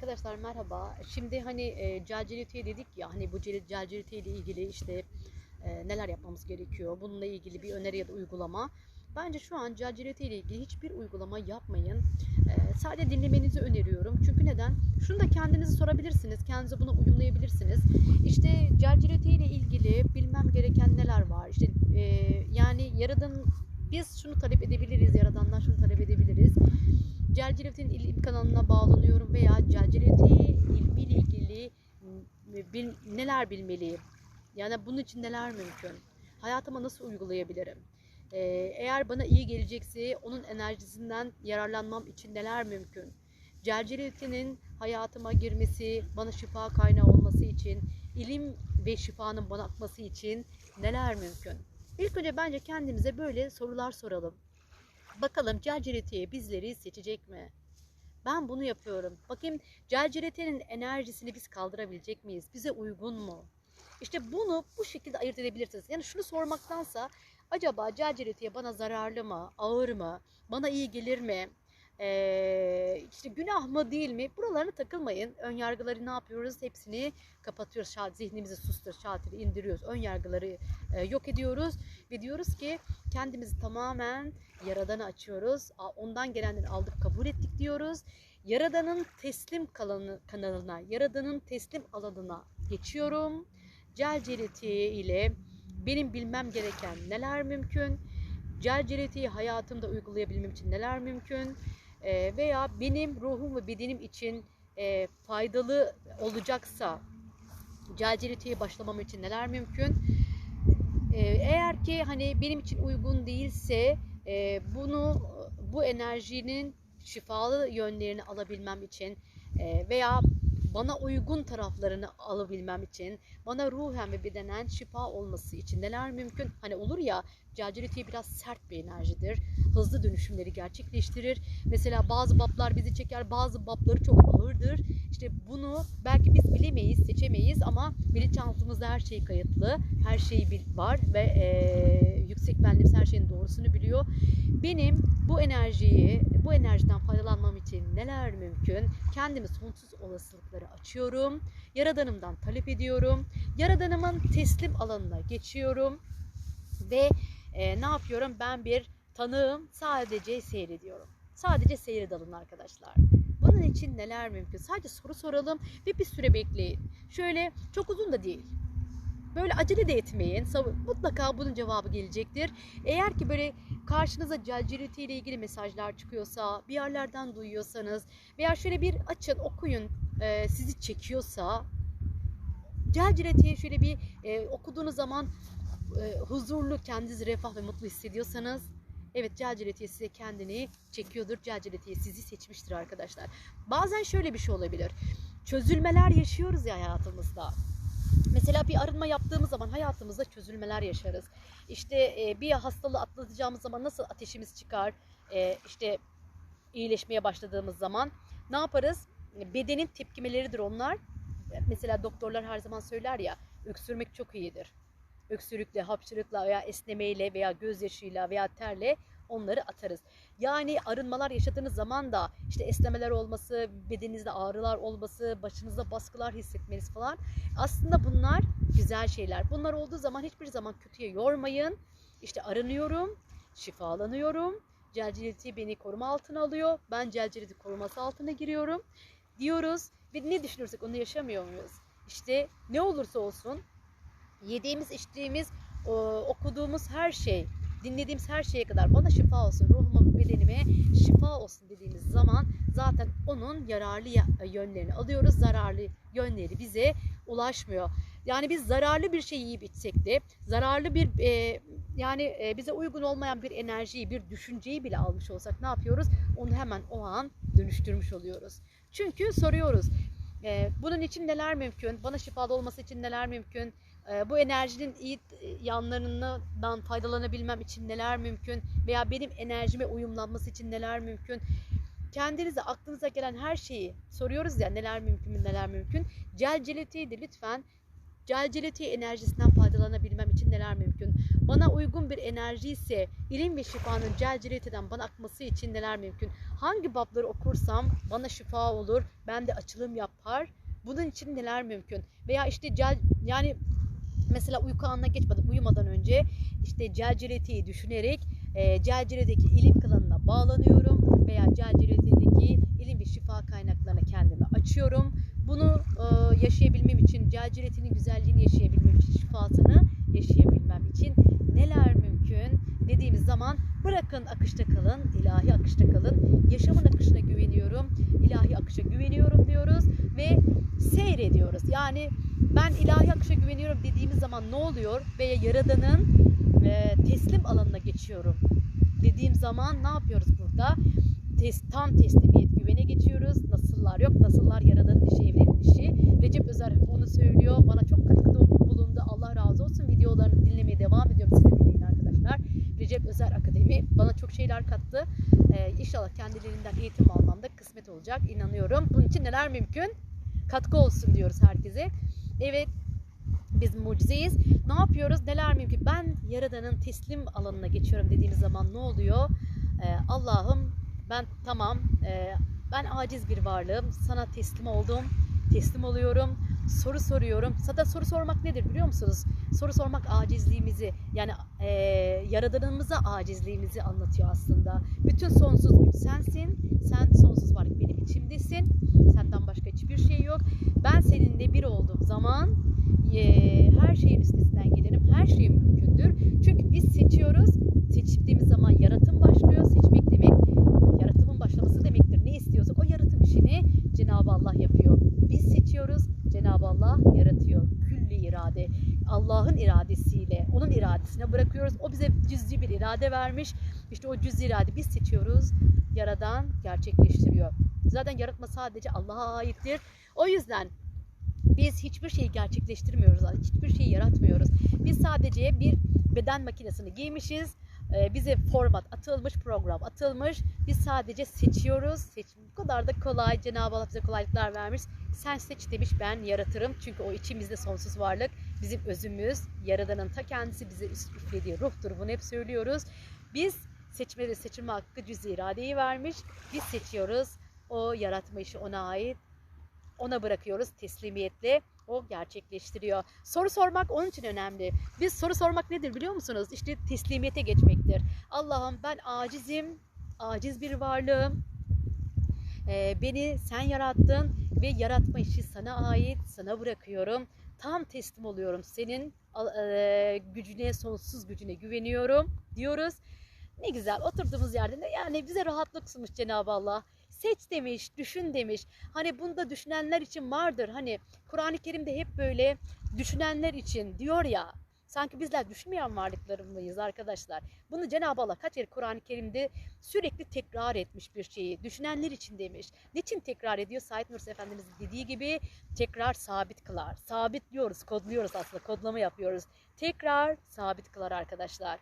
Arkadaşlar merhaba. Şimdi hani e, Calcilite dedik ya hani bu Calcilite ile ilgili işte e, neler yapmamız gerekiyor. Bununla ilgili bir öneri ya da uygulama. Bence şu an Calcilite ile ilgili hiçbir uygulama yapmayın. E, sadece dinlemenizi öneriyorum. Çünkü neden? Şunu da kendinizi sorabilirsiniz. Kendinize buna uyumlayabilirsiniz. İşte Calcilite ile ilgili bilmem gereken neler var. İşte e, yani yaradan biz şunu talep edebiliriz. Yaradandan şunu talep edebiliriz. Celciletin ilim kanalına bağlanıyorum veya Celcileti ilmiyle ilgili bil, neler bilmeliyim? Yani bunun için neler mümkün? Hayatıma nasıl uygulayabilirim? Ee, eğer bana iyi gelecekse onun enerjisinden yararlanmam için neler mümkün? Celciletinin hayatıma girmesi, bana şifa kaynağı olması için, ilim ve şifanın bana akması için neler mümkün? İlk önce bence kendimize böyle sorular soralım. Bakalım Celcirete'ye bizleri seçecek mi? Ben bunu yapıyorum. Bakayım Celcirete'nin enerjisini biz kaldırabilecek miyiz? Bize uygun mu? İşte bunu bu şekilde ayırt edebilirsiniz. Yani şunu sormaktansa acaba Celcirete'ye bana zararlı mı? Ağır mı? Bana iyi gelir mi? Ee, işte günah mı değil mi? Buralarına takılmayın. Ön yargıları ne yapıyoruz? Hepsini kapatıyoruz. Şart, zihnimizi sustur, şatiri indiriyoruz. Ön yargıları e, yok ediyoruz ve diyoruz ki kendimizi tamamen Yaradan'a açıyoruz. Ondan gelenleri aldık, kabul ettik diyoruz. Yaradan'ın teslim kalanı, kanalına, Yaradan'ın teslim alanına geçiyorum. Celceleti ile benim bilmem gereken neler mümkün? Celceleti'yi hayatımda uygulayabilmem için neler mümkün? Veya benim ruhum ve bedenim için faydalı olacaksa Celceleti'ye başlamam için neler mümkün? Eğer ki hani benim için uygun değilse bunu bu enerjinin şifalı yönlerini alabilmem için veya bana uygun taraflarını alabilmem için, bana ruhen ve bedenen şifa olması için neler mümkün? Hani olur ya, Calcilite biraz sert bir enerjidir. Hızlı dönüşümleri gerçekleştirir. Mesela bazı bablar bizi çeker, bazı babları çok ağırdır. İşte bunu belki biz bilemeyiz, seçemeyiz ama bilinçaltımızda her şey kayıtlı. Her şey var ve e, yüksek benliğimiz her şeyin doğrusunu biliyor. Benim bu enerjiyi, bu enerjiden faydalanmam için neler mümkün? Kendimi sonsuz olasılıkları açıyorum. Yaradanımdan talep ediyorum. Yaradanımın teslim alanına geçiyorum. Ve e, ne yapıyorum? Ben bir tanığım. Sadece seyrediyorum. Sadece seyre dalın arkadaşlar. Bunun için neler mümkün? Sadece soru soralım ve bir süre bekleyin. Şöyle çok uzun da değil. Böyle acele de etmeyin. Mutlaka bunun cevabı gelecektir. Eğer ki böyle karşınıza calciriti ile ilgili mesajlar çıkıyorsa, bir yerlerden duyuyorsanız veya şöyle bir açın, okuyun, e, sizi çekiyorsa calciritiyi şöyle bir e, okuduğunuz zaman e, huzurlu, kendinizi refah ve mutlu hissediyorsanız Evet Calciletiye size kendini çekiyordur. Calciletiye sizi seçmiştir arkadaşlar. Bazen şöyle bir şey olabilir. Çözülmeler yaşıyoruz ya hayatımızda. Mesela bir arınma yaptığımız zaman hayatımızda çözülmeler yaşarız. İşte e, bir hastalığı atlatacağımız zaman nasıl ateşimiz çıkar? E, işte iyileşmeye başladığımız zaman ne yaparız? Bedenin tepkimeleridir onlar. Mesela doktorlar her zaman söyler ya öksürmek çok iyidir öksürükle, hapşırıkla veya esnemeyle veya gözyaşıyla veya terle onları atarız. Yani arınmalar yaşadığınız zaman da işte esnemeler olması, bedeninizde ağrılar olması, başınızda baskılar hissetmeniz falan aslında bunlar güzel şeyler. Bunlar olduğu zaman hiçbir zaman kötüye yormayın. İşte arınıyorum, şifalanıyorum. Celcileti beni koruma altına alıyor. Ben celcileti koruması altına giriyorum diyoruz. Ve ne düşünürsek onu yaşamıyor muyuz? İşte ne olursa olsun yediğimiz, içtiğimiz, okuduğumuz her şey, dinlediğimiz her şeye kadar bana şifa olsun, ruhuma, bedenime şifa olsun dediğimiz zaman zaten onun yararlı yönlerini alıyoruz. Zararlı yönleri bize ulaşmıyor. Yani biz zararlı bir şey yiyip içsek de zararlı bir e, yani e, bize uygun olmayan bir enerjiyi, bir düşünceyi bile almış olsak ne yapıyoruz? Onu hemen o an dönüştürmüş oluyoruz. Çünkü soruyoruz. E, bunun için neler mümkün? Bana şifalı olması için neler mümkün? Ee, bu enerjinin iyi e, yanlarından faydalanabilmem için neler mümkün veya benim enerjime uyumlanması için neler mümkün kendinize aklınıza gelen her şeyi soruyoruz ya neler mümkün neler mümkün celceletiyi de lütfen celceleti enerjisinden faydalanabilmem için neler mümkün bana uygun bir enerji ise ilim ve şifanın celceletiden bana akması için neler mümkün Hangi babları okursam bana şifa olur, ben de açılım yapar. Bunun için neler mümkün? Veya işte cel, yani mesela uyku anına geçmeden, uyumadan önce işte celciretiyi düşünerek e, celciredeki ilim klanına bağlanıyorum veya celciredeki ilim ve şifa kaynaklarına kendimi açıyorum. Bunu e, yaşayabilmem için, celciretinin güzelliğini yaşayabilmem için, şifasını yaşayabilmem için neler mümkün dediğimiz zaman bırakın akışta kalın, ilahi akışta kalın. Yaşamın akışına güveniyorum, ilahi akışa güveniyorum diyoruz ve seyrediyoruz. Yani ben ilahi akışa güveniyorum dediğimiz zaman ne oluyor? Veya Yaradan'ın e, teslim alanına geçiyorum dediğim zaman ne yapıyoruz burada? Tes, tam teslimiyet güvene geçiyoruz. Nasıllar yok. Nasıllar Yaradan'ın işi, evrenin işi. Recep Özer onu söylüyor. Bana çok katkıda bulundu. Allah razı olsun. Videolarını dinlemeye devam ediyorum. Siz de dinleyin arkadaşlar. Recep Özer Akademi bana çok şeyler kattı. Ee, inşallah kendilerinden eğitim almamda kısmet olacak. inanıyorum. Bunun için neler mümkün? Katkı olsun diyoruz herkese. Evet biz mucizeyiz. Ne yapıyoruz? Neler mümkün? Ben Yaradan'ın teslim alanına geçiyorum dediğimiz zaman ne oluyor? Ee, Allah'ım ben tamam, e, ben aciz bir varlığım. Sana teslim oldum, teslim oluyorum. Soru soruyorum. Sada soru sormak nedir biliyor musunuz? Soru sormak acizliğimizi, yani e, Yaradan'ımıza acizliğimizi anlatıyor aslında. Bütün sonsuz güç sensin. Sen sonsuz varlık benim içimdesin. Senden başka hiçbir şey yok. Ben seninle bir olduğum zaman e, her şeyin üstesinden gelirim. Her şey mümkündür. Çünkü biz seçiyoruz. Seçtiğimiz zaman yaratım başlıyor. Seçmek demek yaratımın başlaması demektir. Ne istiyorsak o yaratım işini Cenab-ı Allah yapıyor. Biz seçiyoruz. Cenab-ı Allah yaratıyor. Külli irade. Allah'ın iradesiyle, onun iradesine bırakıyoruz. O bize cüz'i bir irade vermiş. İşte o cüz'i irade biz seçiyoruz. Yaradan gerçekleştiriyor. Zaten yaratma sadece Allah'a aittir. O yüzden biz hiçbir şeyi gerçekleştirmiyoruz. Hiçbir şeyi yaratmıyoruz. Biz sadece bir beden makinesini giymişiz. Ee, bize format atılmış, program atılmış. Biz sadece seçiyoruz. Seç, bu kadar da kolay. Cenab-ı Allah bize kolaylıklar vermiş. Sen seç demiş ben yaratırım. Çünkü o içimizde sonsuz varlık. Bizim özümüz. Yaradanın ta kendisi bize üflediği ruhtur. Bunu hep söylüyoruz. Biz seçme ve seçilme hakkı cüz iradeyi vermiş. Biz seçiyoruz. O yaratma işi ona ait ona bırakıyoruz teslimiyetle. O gerçekleştiriyor. Soru sormak onun için önemli. Biz soru sormak nedir biliyor musunuz? İşte teslimiyete geçmektir. Allah'ım ben acizim, aciz bir varlığım. Ee, beni sen yarattın ve yaratma işi sana ait, sana bırakıyorum. Tam teslim oluyorum. Senin e, gücüne, sonsuz gücüne güveniyorum diyoruz. Ne güzel oturduğumuz yerde yani bize rahatlık sunmuş Cenab-ı Allah seç demiş, düşün demiş. Hani bunda düşünenler için vardır. Hani Kur'an-ı Kerim'de hep böyle düşünenler için diyor ya. Sanki bizler düşünmeyen varlıklar mıyız arkadaşlar? Bunu Cenab-ı Allah kaç kere Kur'an-ı Kerim'de sürekli tekrar etmiş bir şeyi. Düşünenler için demiş. Niçin tekrar ediyor? Said Nursi Efendimiz dediği gibi tekrar sabit kılar. Sabitliyoruz, kodluyoruz aslında. Kodlama yapıyoruz. Tekrar sabit kılar arkadaşlar.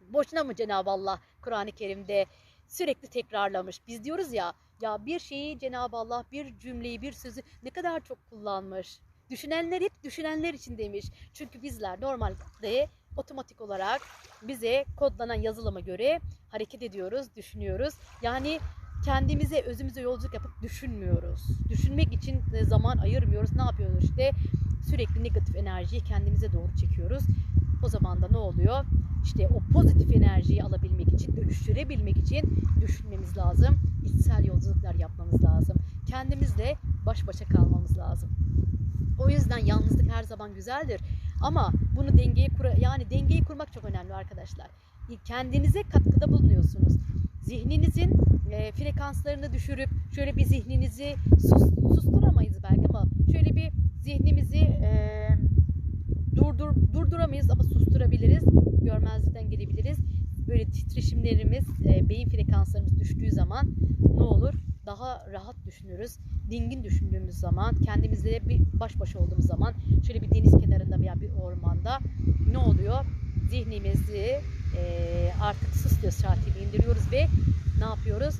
Boşuna mı Cenab-ı Allah Kur'an-ı Kerim'de sürekli tekrarlamış. Biz diyoruz ya ya bir şeyi Cenab-ı Allah bir cümleyi bir sözü ne kadar çok kullanmış. Düşünenler hep düşünenler için demiş. Çünkü bizler normalde otomatik olarak bize kodlanan yazılıma göre hareket ediyoruz, düşünüyoruz. Yani kendimize, özümüze yolculuk yapıp düşünmüyoruz. Düşünmek için zaman ayırmıyoruz. Ne yapıyoruz işte? Sürekli negatif enerjiyi kendimize doğru çekiyoruz. O zaman da ne oluyor? İşte o pozitif enerjiyi alabilmek için, dönüştürebilmek için düşünmemiz lazım. İçsel yolculuklar yapmamız lazım. Kendimizle baş başa kalmamız lazım. O yüzden yalnızlık her zaman güzeldir. Ama bunu dengeyi kur yani dengeyi kurmak çok önemli arkadaşlar. Kendinize katkıda bulunuyorsunuz. Zihninizin e, frekanslarını düşürüp şöyle bir zihninizi sus, susturamayız belki ama şöyle bir zihnimizi e, durdur durduramayız ama susturabiliriz. Görmezlikten gelebiliriz. Böyle titreşimlerimiz, e, beyin frekanslarımız düştüğü zaman ne olur? Daha rahat düşünürüz. Dingin düşündüğümüz zaman, kendimizle bir baş başa olduğumuz zaman şöyle bir deniz kenarında veya bir ormanda ne oluyor? Zihnimizi e, artık sus diyor saatini indiriyoruz ve ne yapıyoruz?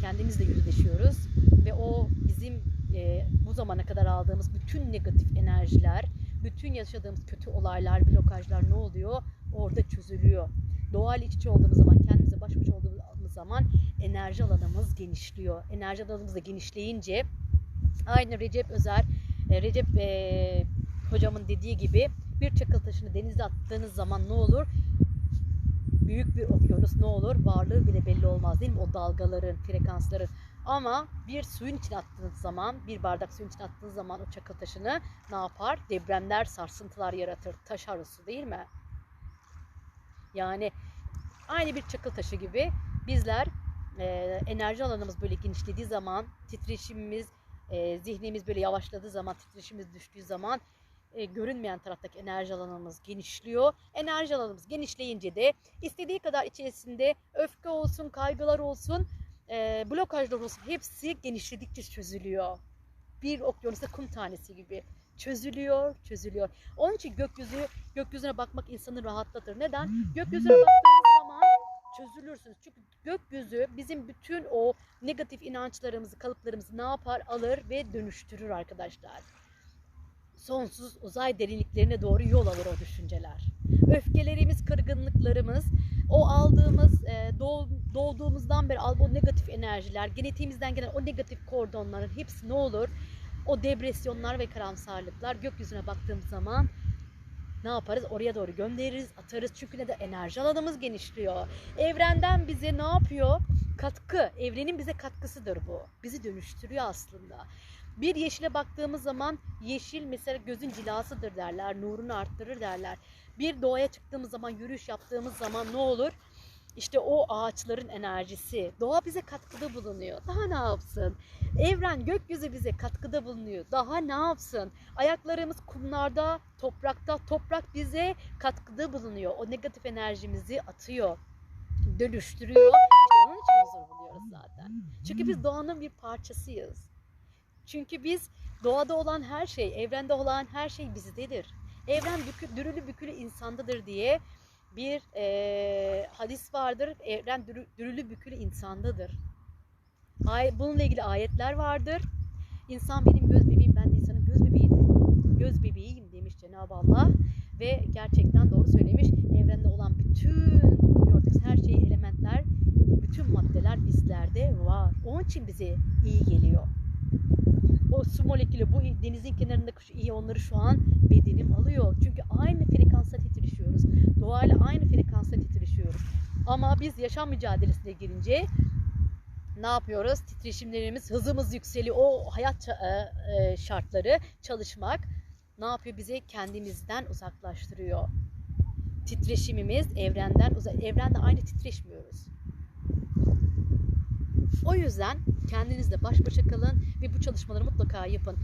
Kendimizle yüzleşiyoruz ve o bizim e, bu zamana kadar aldığımız bütün negatif enerjiler, bütün yaşadığımız kötü olaylar, blokajlar ne oluyor? Orada çözülüyor. Doğal iç içe olduğumuz zaman, kendimize baş başa olduğumuz zaman enerji alanımız genişliyor. Enerji alanımız da genişleyince aynı Recep Özer, e, Recep e, hocamın dediği gibi bir çakıl taşını denize attığınız zaman ne olur? Büyük bir okyanus ne olur? Varlığı bile belli olmaz değil mi? O dalgaların, frekansların. Ama bir suyun içine attığınız zaman, bir bardak suyun içine attığınız zaman o çakıl taşını ne yapar? Depremler, sarsıntılar yaratır. Taş arısı değil mi? Yani aynı bir çakıl taşı gibi bizler e, enerji alanımız böyle genişlediği zaman, titreşimimiz, e, zihnimiz böyle yavaşladığı zaman, titreşimimiz düştüğü zaman e, görünmeyen taraftaki enerji alanımız genişliyor. Enerji alanımız genişleyince de istediği kadar içerisinde öfke olsun, kaygılar olsun, e, blokajlar olsun hepsi genişledikçe çözülüyor. Bir okyanusta kum tanesi gibi çözülüyor, çözülüyor. Onun için gökyüzü gökyüzüne bakmak insanı rahatlatır. Neden? Gökyüzüne baktığınız zaman çözülürsünüz. Çünkü gökyüzü bizim bütün o negatif inançlarımızı, kalıplarımızı ne yapar? Alır ve dönüştürür arkadaşlar. Sonsuz uzay derinliklerine doğru yol alır o düşünceler. Öfkelerimiz, kırgınlıklarımız, o aldığımız, e, doğ- doğduğumuzdan beri o negatif enerjiler, genetiğimizden gelen o negatif kordonların hepsi ne olur? O depresyonlar ve karamsarlıklar gökyüzüne baktığımız zaman ne yaparız? Oraya doğru göndeririz, atarız. Çünkü neden? Enerji alanımız genişliyor. Evrenden bize ne yapıyor? Katkı. Evrenin bize katkısıdır bu. Bizi dönüştürüyor aslında. Bir yeşile baktığımız zaman yeşil mesela gözün cilasıdır derler, nurunu arttırır derler. Bir doğaya çıktığımız zaman, yürüyüş yaptığımız zaman ne olur? İşte o ağaçların enerjisi. Doğa bize katkıda bulunuyor. Daha ne yapsın? Evren, gökyüzü bize katkıda bulunuyor. Daha ne yapsın? Ayaklarımız kumlarda, toprakta. Toprak bize katkıda bulunuyor. O negatif enerjimizi atıyor. Dönüştürüyor. İşte onun için huzur buluyoruz zaten. Çünkü biz doğanın bir parçasıyız. Çünkü biz doğada olan her şey, evrende olan her şey bizdedir. Evren bükü, dürülü bükülü insandadır diye bir eee, hadis vardır. Evren dürü- dürülü bükülü insandadır. Ay, bununla ilgili ayetler vardır. İnsan benim göz bebeğim, ben de insanın göz bebeğiyim. Göz bebeğiyim demiş Cenab-ı Allah. Ve gerçekten doğru söylemiş. Evrende olan bütün gördüğümüz her şey, elementler, bütün maddeler bizlerde var. Onun için bize iyi geliyor. O su molekülü bu denizin kenarındaki şu iyonları şu an bedenim alıyor. Çünkü aynı frekansa titreşiyoruz. Doğayla aynı frekansa titreşiyoruz. Ama biz yaşam mücadelesine girince ne yapıyoruz? Titreşimlerimiz, hızımız yükseliyor. O hayat e, e, şartları, çalışmak ne yapıyor? Bizi kendimizden uzaklaştırıyor. Titreşimimiz evrenden uzak. Evrende aynı titreşmiyoruz. O yüzden kendinizle baş başa kalın ve bu çalışmaları mutlaka yapın.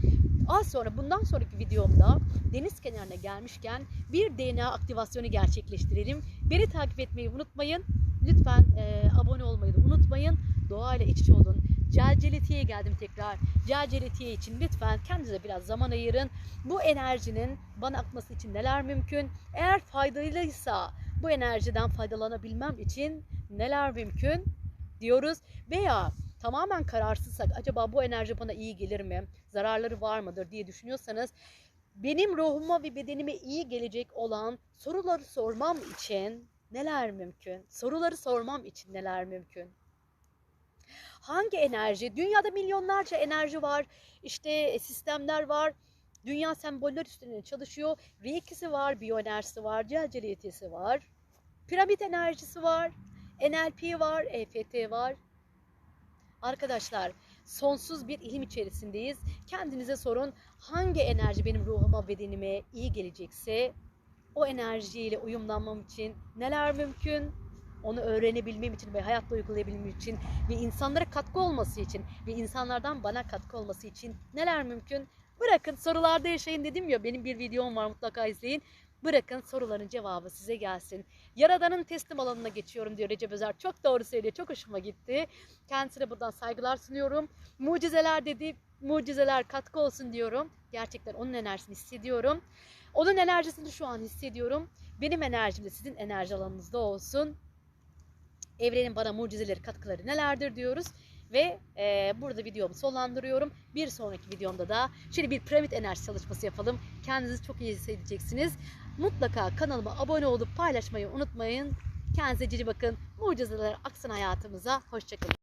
Az sonra bundan sonraki videomda deniz kenarına gelmişken bir DNA aktivasyonu gerçekleştirelim. Beni takip etmeyi unutmayın. Lütfen e, abone olmayı da unutmayın. Doğayla iç içe olun. Celceletiye geldim tekrar. Celceletiye için lütfen kendinize biraz zaman ayırın. Bu enerjinin bana akması için neler mümkün? Eğer faydalıysa bu enerjiden faydalanabilmem için neler mümkün diyoruz. Veya tamamen kararsızsak acaba bu enerji bana iyi gelir mi? Zararları var mıdır diye düşünüyorsanız benim ruhuma ve bedenime iyi gelecek olan soruları sormam için neler mümkün? Soruları sormam için neler mümkün? Hangi enerji? Dünyada milyonlarca enerji var. İşte sistemler var. Dünya semboller üstüne çalışıyor. Reiki'si var, biyoenerjisi var, celceliyetisi var. Piramit enerjisi var. NLP var, EFT var. Arkadaşlar sonsuz bir ilim içerisindeyiz. Kendinize sorun hangi enerji benim ruhuma, bedenime iyi gelecekse o enerjiyle uyumlanmam için neler mümkün? Onu öğrenebilmem için ve hayatta uygulayabilmem için ve insanlara katkı olması için ve insanlardan bana katkı olması için neler mümkün? Bırakın sorularda yaşayın dedim ya benim bir videom var mutlaka izleyin. Bırakın soruların cevabı size gelsin. Yaradan'ın teslim alanına geçiyorum diyor Recep Özer. Çok doğru söylüyor. Çok hoşuma gitti. Kendisine buradan saygılar sunuyorum. Mucizeler dedi. Mucizeler katkı olsun diyorum. Gerçekten onun enerjisini hissediyorum. Onun enerjisini şu an hissediyorum. Benim enerjim de sizin enerji alanınızda olsun. Evrenin bana mucizeleri, katkıları nelerdir diyoruz. Ve e, burada videomu sonlandırıyorum. Bir sonraki videomda da şöyle bir piramit enerji çalışması yapalım. Kendinizi çok iyi hissedeceksiniz. Mutlaka kanalıma abone olup paylaşmayı unutmayın. Kendinize cici bakın. Mucizeler aksın hayatımıza. Hoşçakalın.